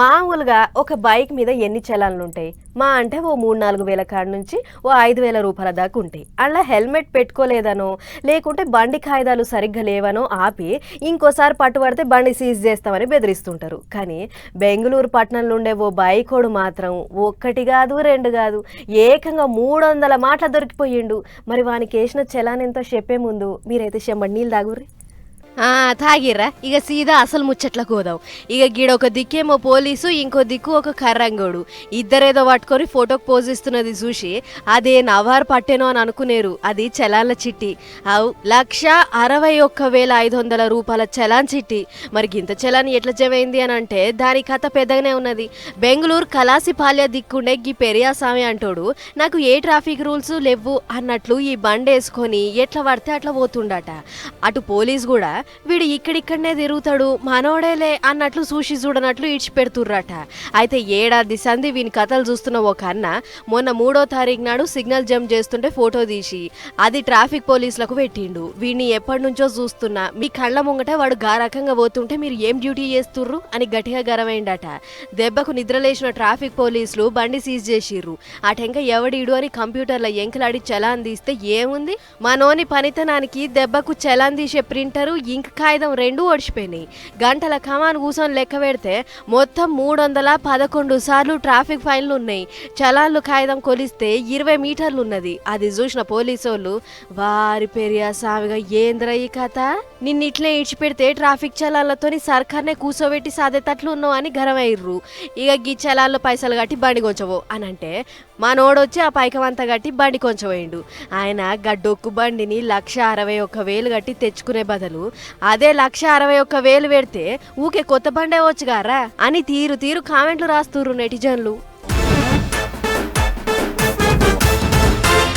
మామూలుగా ఒక బైక్ మీద ఎన్ని చలాన్లు ఉంటాయి? మా అంటే ఓ మూడు నాలుగు వేల కాడ నుంచి ఓ ఐదు వేల రూపాయల దాకా ఉంటాయి. అలా హెల్మెట్ పెట్టుకోలేదనో లేకుంటే బండి కాయిదాలు సరిగ్గా లేవనో ఆపి ఇంకోసారి పట్టుబడితే బండి సీజ్ చేస్తామని బెదిరిస్తుంటారు. కానీ బెంగళూరు పట్టణంలో ఉండే ఓ బైకోడు మాత్రం ఒక్కటి కాదు రెండు కాదు ఏకంగా మూడు వందల మాటలు దొరికిపోయిండు. మరి వానికి వేసిన చలాన్ ఎంతో చెప్పే ముందు మీరైతే చెమ్మడి నీళ్ళు తాగుర్రి. తాగిర్రా. ఇక సీదా అసలు ముచ్చట్లకు పోదాం. ఇక గీడ ఒక దిక్కేమో పోలీసు ఇంకో దిక్కు ఒక కర్రంగోడు. ఇద్దరేదో పట్టుకొని ఫోటోకి పోజ్ ఇస్తున్నది చూసి అదే నవారు పట్టెనో అని అనుకునేరు. అది చలాన్ల చిట్టి. అవు లక్ష అరవై ఒక్క వేల ఐదు వందల రూపాయల చలాన్ చిట్టి. మరి గింత చలాన్ ఎట్లా జమైంది అని అంటే దాని కథ పెద్దగానే ఉన్నది. బెంగళూరు కలాసిపాల్య దిక్కుండే గీ పెరియాస్వామి అంటోడు నాకు ఏ ట్రాఫిక్ రూల్స్ లేవు అన్నట్లు ఈ బండి వేసుకొని ఎట్లా పడితే అట్లా పోతుండట. అటు పోలీస్ కూడా వీడు ఇక్కడిక్కడనే తిరుగుతాడు మనోడేలే అన్నట్లు చూసి చూడనట్లు ఇడిచిపెడుతుర్రట అయితే ఏడాది సంధి వీని కథలు చూస్తున్న ఒక అన్న మొన్న మూడో తారీఖు నాడు సిగ్నల్ జంప్ చేస్తుంటే ఫోటో తీసి అది ట్రాఫిక్ పోలీసులకు పెట్టిండు. వీడిని ఎప్పటి నుంచో చూస్తున్నా మీ కళ్ళ ముంగట వాడు గారకంగా పోతుంటే మీరు ఏం డ్యూటీ చేస్తుర్రు? అని గట్టిగా గరమైండట దెబ్బకు నిద్రలేసిన ట్రాఫిక్ పోలీసులు బండి సీజ్ చేసిర్రు. ఆ ఎవడీడు అని కంప్యూటర్లో ఎంకలాడి చలాన్ తీస్తే ఏముంది? మనోని పనితనానికి దెబ్బకు చలాన్ తీసే ప్రింటరు ఇంక్ కాగితం రెండూ ఓడిచిపోయినాయి గంటల కమాన్ కూర్చొని లెక్క పెడితే మొత్తం మూడు వందల పదకొండు సార్లు ట్రాఫిక్ ఫైన్లు ఉన్నాయి. చలాన్లు కాగితం కొలిస్తే ఇరవై మీటర్లు ఉన్నది అది చూసిన పోలీసు వాళ్ళు వారి పెరియా సామిగా ఏంద్ర ఈ కథ? నిన్ను ఇట్లే ఇడిచిపెడితే ట్రాఫిక్ చలాన్లతోని సర్కార్నే కూర్చోబెట్టి సాధేటట్లు ఉన్నావు అని గరవయ్యర్రు ఇక గీ చలాన్లు పైసలు కట్టి బండి కొంచవు అని అంటే మనోడొచ్చి ఆ పైకమంతా కట్టి బండి కొంచెం వేయండు ఆయన గడ్డొక్కు బండిని లక్ష అరవై ఒక్క వేలు కట్టి తెచ్చుకునే బదులు అదే లక్ష అరవై ఒక్క వేలు పెడితే ఊకే కొత్త బండే వచ్చుగారా అని తీరు తీరు కామెంట్లు రాస్తుర్రు నెటిజన్లు.